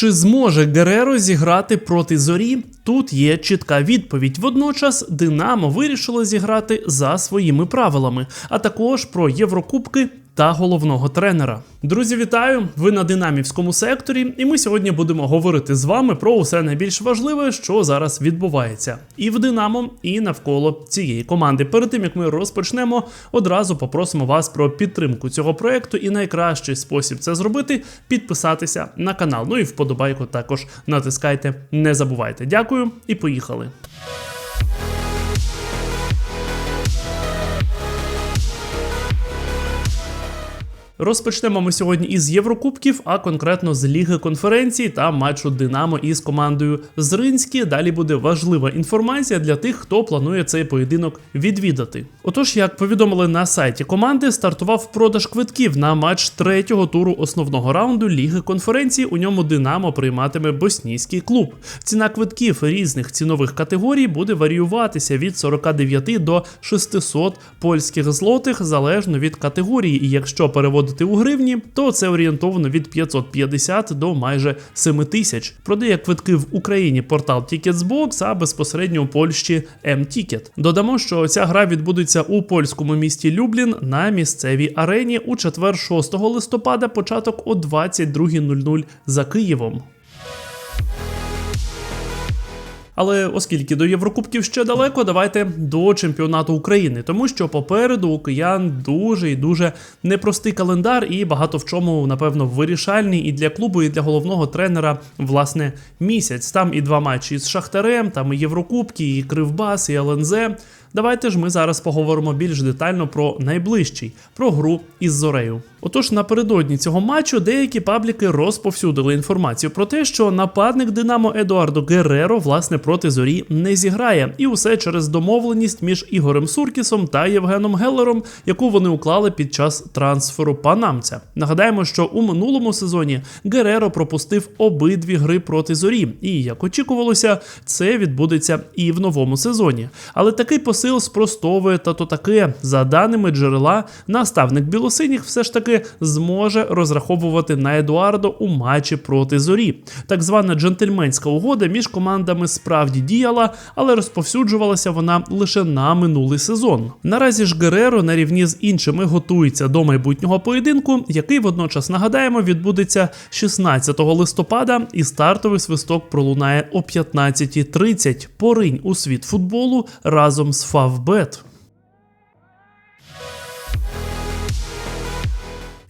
Чи зможе Гереро зіграти проти зорі? Тут є чітка відповідь. Водночас Динамо вирішило зіграти за своїми правилами, а також про Єврокубки та головного тренера. Друзі, вітаю! Ви на динамівському секторі, і ми сьогодні будемо говорити з вами про усе найбільш важливе, що зараз відбувається, і в Динамо, і навколо цієї команди. Перед тим як ми розпочнемо, одразу попросимо вас про підтримку цього проекту. І найкращий спосіб це зробити підписатися на канал. Ну і вподобайку також натискайте. Не забувайте. Дякую і поїхали. Розпочнемо ми сьогодні із Єврокубків, а конкретно з Ліги конференцій та матчу Динамо із командою Зринські. Далі буде важлива інформація для тих, хто планує цей поєдинок відвідати. Отож, як повідомили на сайті команди, стартував продаж квитків на матч третього туру основного раунду Ліги конференцій. У ньому Динамо прийматиме боснійський клуб. Ціна квитків різних цінових категорій буде варіюватися від 49 до 600 польських злотих залежно від категорії. І якщо переводити у гривні, то це орієнтовно від 550 до майже 7 тисяч. Продає квитки в Україні портал Ticketsbox, а безпосередньо у Польщі M-Ticket. Додамо, що ця гра відбудеться у польському місті Люблін на місцевій арені у четвер 6 листопада, початок о 22.00 за Києвом. Але оскільки до Єврокубків ще далеко, давайте до чемпіонату України, тому що попереду у киян дуже і дуже непростий календар, і багато в чому, напевно, вирішальний і для клубу, і для головного тренера власне місяць. Там і два матчі з Шахтарем, там і Єврокубки, і Кривбас, і ЛНЗ. Давайте ж ми зараз поговоримо більш детально про найближчий, про гру із Зорею. Отож, напередодні цього матчу деякі пабліки розповсюдили інформацію про те, що нападник Динамо Едуардо Гереро власне проти зорі не зіграє, і усе через домовленість між Ігорем Суркісом та Євгеном Геллером, яку вони уклали під час трансферу панамця. Нагадаємо, що у минулому сезоні Гереро пропустив обидві гри проти зорі, і як очікувалося, це відбудеться і в новому сезоні. Але такий посил спростовує та то таке, за даними джерела, наставник білосиніх все ж таки зможе розраховувати на Едуардо у матчі проти зорі. Так звана джентльменська угода між командами справді діяла, але розповсюджувалася вона лише на минулий сезон. Наразі ж Гереро на рівні з іншими готується до майбутнього поєдинку, який водночас нагадаємо відбудеться 16 листопада, і стартовий свисток пролунає о 15.30. Поринь у світ футболу разом з Фавбет.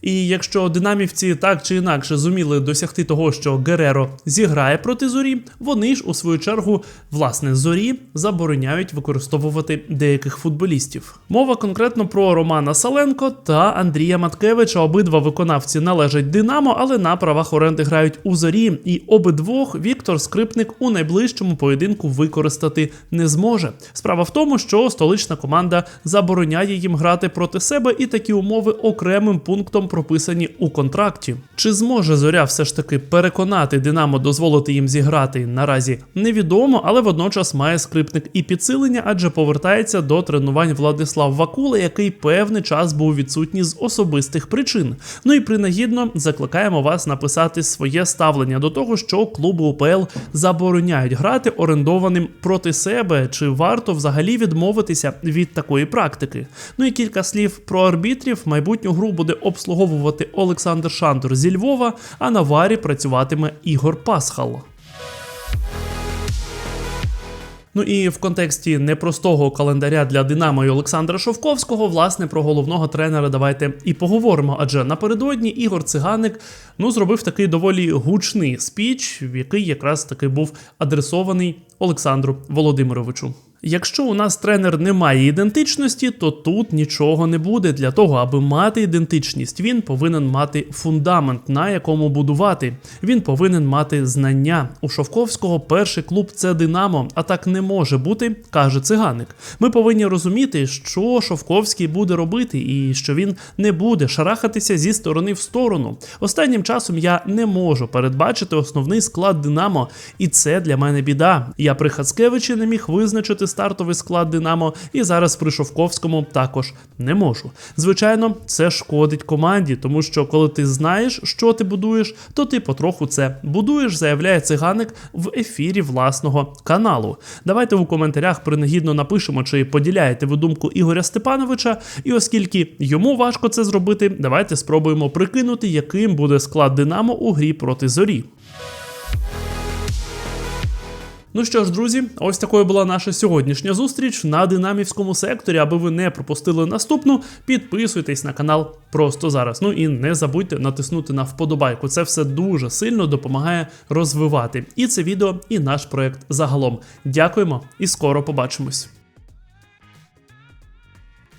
І якщо динамівці так чи інакше зуміли досягти того, що Гереро зіграє проти зорі, вони ж у свою чергу власне зорі забороняють використовувати деяких футболістів. Мова конкретно про Романа Саленко та Андрія Маткевича. Обидва виконавці належать Динамо, але на правах оренди грають у зорі. І обидвох Віктор Скрипник у найближчому поєдинку використати не зможе. Справа в тому, що столична команда забороняє їм грати проти себе, і такі умови окремим пунктом прописані у контракті. Чи зможе зоря все ж таки переконати Динамо дозволити їм зіграти наразі невідомо, але водночас має скрипник і підсилення, адже повертається до тренувань Владислав Вакула, який певний час був відсутній з особистих причин. Ну і принагідно закликаємо вас написати своє ставлення до того, що клуби УПЛ забороняють грати орендованим проти себе, чи варто взагалі відмовитися від такої практики. Ну і кілька слів про арбітрів. Майбутню гру буде обслуговувати обслуговувати Олександр Шандор зі Львова, а на варі працюватиме Ігор Пасхал. Ну і в контексті непростого календаря для Динамо і Олександра Шовковського, власне, про головного тренера давайте і поговоримо. Адже напередодні Ігор Циганик ну зробив такий доволі гучний спіч, в який якраз таки був адресований Олександру Володимировичу. Якщо у нас тренер не має ідентичності, то тут нічого не буде. Для того, аби мати ідентичність, він повинен мати фундамент, на якому будувати. Він повинен мати знання. У Шовковського перший клуб це Динамо, а так не може бути, каже циганик. Ми повинні розуміти, що Шовковський буде робити, і що він не буде шарахатися зі сторони в сторону. Останнім часом я не можу передбачити основний склад Динамо, і це для мене біда. Я при Хацкевичі не міг визначити стартовий склад Динамо, і зараз при Шовковському також не можу. Звичайно, це шкодить команді, тому що коли ти знаєш, що ти будуєш, то ти потроху це будуєш, заявляє циганик в ефірі власного каналу. Давайте у коментарях принагідно напишемо, чи поділяєте ви думку Ігоря Степановича, і оскільки йому важко це зробити, давайте спробуємо прикинути, яким буде склад Динамо у грі проти зорі. Ну що ж, друзі, ось такою була наша сьогоднішня зустріч на динамівському секторі. Аби ви не пропустили наступну, підписуйтесь на канал просто зараз. Ну і не забудьте натиснути на вподобайку. Це все дуже сильно допомагає розвивати і це відео, і наш проект загалом. Дякуємо і скоро побачимось.